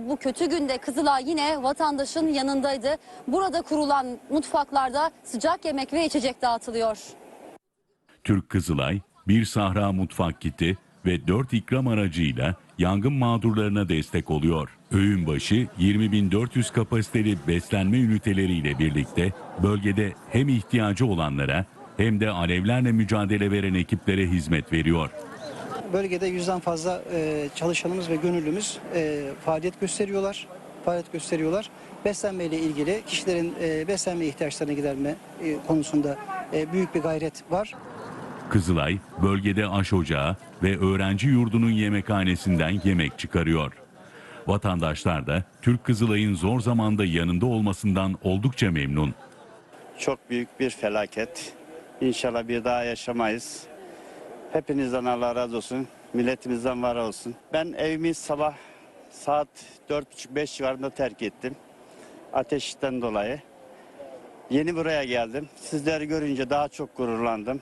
Bu kötü günde Kızılay yine vatandaşın yanındaydı. Burada kurulan mutfaklarda sıcak yemek ve içecek dağıtılıyor. Türk Kızılay, bir sahra mutfak kiti ve 4 ikram aracıyla yangın mağdurlarına destek oluyor. Öğün başı 20.400 kapasiteli beslenme üniteleriyle birlikte bölgede hem ihtiyacı olanlara hem de alevlerle mücadele veren ekiplere hizmet veriyor. Bölgede yüzden fazla e, çalışanımız ve gönüllümüz e, faaliyet gösteriyorlar. Faaliyet gösteriyorlar. Beslenme ile ilgili kişilerin e, beslenme ihtiyaçlarını giderme e, konusunda e, büyük bir gayret var. Kızılay, bölgede aş ocağı ve öğrenci yurdunun yemekhanesinden yemek çıkarıyor. Vatandaşlar da Türk Kızılay'ın zor zamanda yanında olmasından oldukça memnun. Çok büyük bir felaket. İnşallah bir daha yaşamayız. Hepinizden Allah razı olsun. Milletimizden var olsun. Ben evimi sabah saat 4.30-5 civarında terk ettim. Ateşten dolayı. Yeni buraya geldim. Sizleri görünce daha çok gururlandım.